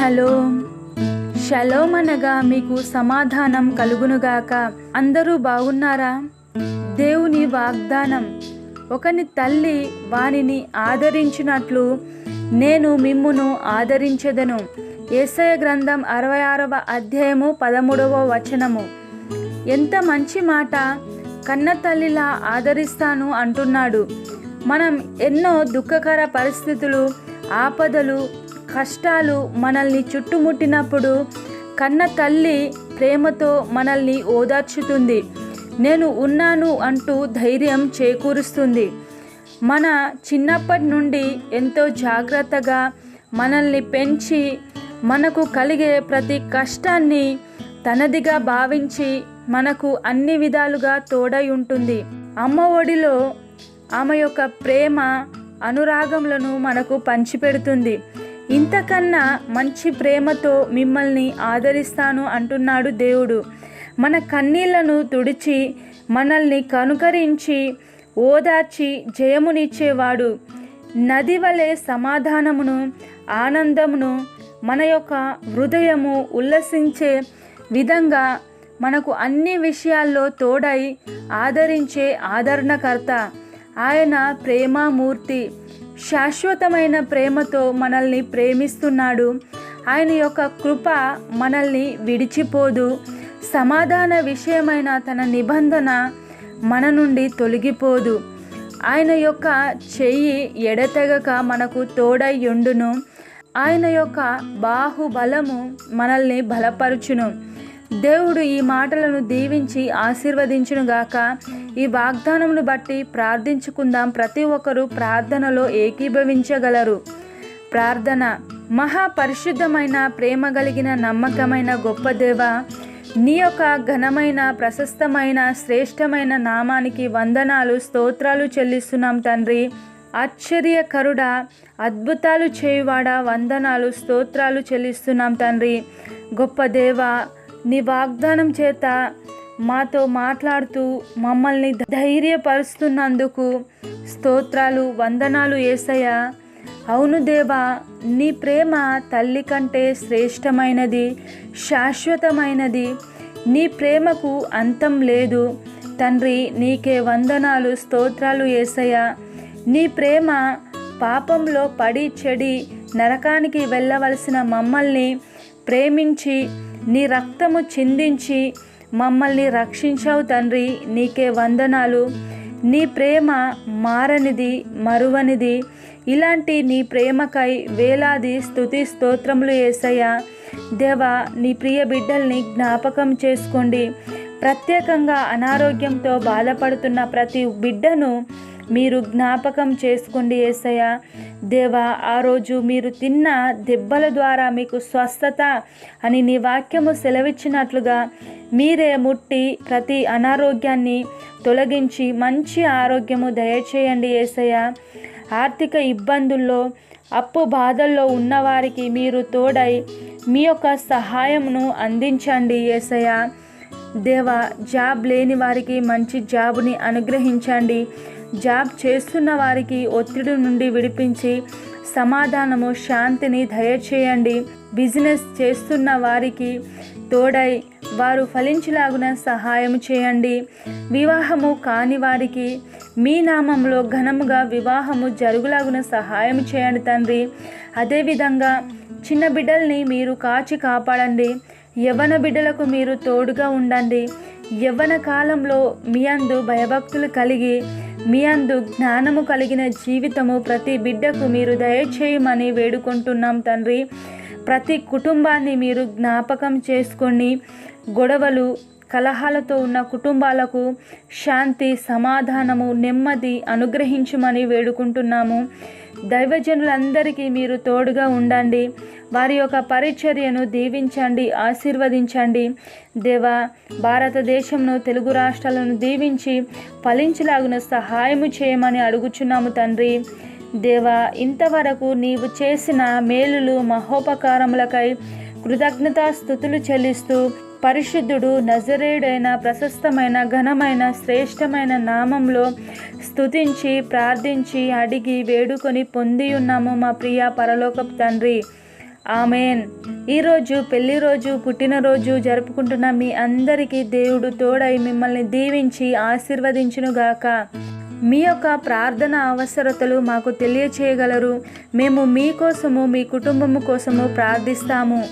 Shalom shalom అనగా మీకు సమాధానం కలుగునుగాక. అందరూ బాగున్నారా? దేవుని వాగ్దానం. ఒకని తల్లి వానిని ఆదరించినట్లు నేను మిమ్మును ఆదరించెదను. ఏసయ గ్రంథం అరవై ఆరవ అధ్యాయము పదమూడవ వచనము. ఎంత మంచి మాట కన్న తల్లిలా ఆదరిస్తాను అంటున్నాడు. మనం ఎన్నో దుఃఖకర పరిస్థితులు ఆపదలు కష్టాలు మనల్ని చుట్టుముట్టినప్పుడు కన్న తల్లి ప్రేమతో మనల్ని ఓదార్చుతుంది. నేను ఉన్నాను అంటూ ధైర్యం చేకూరుస్తుంది. మన చిన్నప్పటి నుండి ఎంతో జాగ్రత్తగా మనల్ని పెంచి మనకు కలిగే ప్రతి కష్టాన్ని తనదిగా భావించి మనకు అన్ని విధాలుగా తోడై ఉంటుంది. అమ్మ ఒడిలో ఆమె యొక్క ప్రేమ అనురాగములను మనకు పంచిపెడుతుంది. ఇంతకన్నా మంచి ప్రేమతో మిమ్మల్ని ఆదరిస్తాను అంటున్నాడు దేవుడు. మన కన్నీళ్ళను తుడిచి మనల్ని కనుకరించి ఓదార్చి జయమునిచ్చేవాడు. నది వలె సమాధానమును ఆనందమును మన యొక్క హృదయము ఉల్లసించే విధంగా మనకు అన్ని విషయాల్లో తోడై ఆదరించే ఆదరణకర్త. ఆయన ప్రేమామూర్తి. శాశ్వతమైన ప్రేమతో మనల్ని ప్రేమిస్తున్నాడు. ఆయన యొక్క కృప మనల్ని విడిచిపోదు. సమాధాన విషయమైన తన నిబంధన మన నుండి తొలగిపోదు. ఆయన యొక్క చెయ్యి ఎడతెగక మనకు తోడై ఉండును ఆయన యొక్క బాహుబలము మనల్ని బలపరుచును. దేవుడు ఈ మాటలను దీవించి ఆశీర్వదించునుగాక. ఈ వాగ్దానమును బట్టి ప్రార్థించుకుందాం. ప్రతి ఒక్కరూ ప్రార్థనలో ఏకీభవించగలరు. ప్రార్థన. మహాపరిశుద్ధమైన ప్రేమ కలిగిన నమ్మకమైన గొప్ప దేవ నీ యొక్క ఘనమైన ప్రశస్తమైన శ్రేష్టమైన నామానికి వందనాలు స్తోత్రాలు చెల్లిస్తున్నాం తండ్రి. ఆశ్చర్యకరుడా అద్భుతాలు చేయువాడా వందనాలు స్తోత్రాలు చెల్లిస్తున్నాం తండ్రి. గొప్ప దేవ నీ వాగ్దానం చేత మాతో మాట్లాడుతూ మమ్మల్ని ధైర్యపరుస్తున్నందుకు స్తోత్రాలు వందనాలు ఏసయ్య. అవును దేవా నీ ప్రేమ తల్లి కంటే శ్రేష్టమైనది శాశ్వతమైనది. నీ ప్రేమకు అంతం లేదు. తండ్రి నీకే వందనాలు స్తోత్రాలు ఏసయ్య. నీ ప్రేమ పాపంలో పడి చెడి నరకానికి వెళ్ళవలసిన మమ్మల్ని ప్రేమించి నీ రక్తము చిందించి మమ్మల్ని రక్షించావు తండ్రి నీకే వందనాలు. నీ ప్రేమ మారనిది మరువనిది. ఇలాంటి నీ ప్రేమకై వేలాది స్థుతి స్తోత్రములు ఏసయ్యా. దేవా నీ ప్రియ బిడ్డల్ని జ్ఞాపకం చేసుకోండి. ప్రత్యేకంగా అనారోగ్యంతో బాధపడుతున్న ప్రతి బిడ్డను మీరు జ్ఞాపకం చేసుకోండి ఏసయ్య. దేవా ఆ రోజు మీరు తిన్న దెబ్బల ద్వారా మీకు స్వస్థత అని నీ వాక్యము సెలవిచ్చినట్లుగా మీరే ముట్టి ప్రతి అనారోగ్యాన్ని తొలగించి మంచి ఆరోగ్యము దయచేయండి ఏసయ్య. ఆర్థిక ఇబ్బందుల్లో అప్పు బాధల్లో ఉన్నవారికి మీరు తోడై మీ యొక్క సహాయమును అందించండి ఏసయ్య. దేవా జాబ్ లేని వారికి మంచి జాబ్ని అనుగ్రహించండి. జాబ్ చేస్తున్న వారికి ఒత్తిడి నుండి విడిపించి సమాధానము శాంతిని దయచేయండి. బిజినెస్ చేస్తున్న వారికి తోడై వారు ఫలించలాగున సహాయం చేయండి. వివాహము కాని వారికి మీ నామంలో ఘనముగా వివాహము జరుగులాగున సహాయం చేయండి తండ్రి. అదేవిధంగా చిన్న బిడ్డల్ని మీరు కాచి కాపాడండి. యవ్వన బిడ్డలకు మీరు తోడుగా ఉండండి. యవ్వన కాలంలో మీ అందు భయభక్తులు కలిగి మీ అందు జ్ఞానము కలిగిన జీవితము ప్రతి బిడ్డకు మీరు దయచేయమని వేడుకుంటున్నాం తండ్రి. ప్రతి కుటుంబాన్ని మీరు జ్ఞాపకం చేసుకొని గొడవలు కలహాలతో ఉన్న కుటుంబాలకు శాంతి సమాధానము నెమ్మది అనుగ్రహించమని వేడుకుంటున్నాము. దైవజనులందరికీ మీరు తోడుగా ఉండండి. వారి యొక్క పరిచర్యను దీవించండి ఆశీర్వదించండి. దేవా భారతదేశంను తెలుగు రాష్ట్రాలను దీవించి ఫలించలాగున సహాయము చేయమని అడుగుచున్నాము తండ్రి. దేవా ఇంతవరకు నీవు చేసిన మేలులు మహోపకారములకై కృతజ్ఞతాస్థుతులు చెల్లిస్తూ పరిశుద్ధుడు నజరేయుడైన ప్రశస్తమైన ఘనమైన శ్రేష్టమైన నామంలో స్తుతించి ప్రార్థించి అడిగి వేడుకొని పొంది ఉన్నాము మా ప్రియ పరలోకపు తండ్రి. ఆమెన్. ఈరోజు పెళ్ళి రోజు పుట్టినరోజు జరుపుకుంటున్న మీ అందరికీ దేవుడు తోడై మిమ్మల్ని దీవించి ఆశీర్వదించునుగాక. మీ యొక్క ప్రార్థన అవసరతలు మాకు తెలియచేయగలరు. మేము మీకోసము మీ కుటుంబము కోసము ప్రార్థిస్తాము.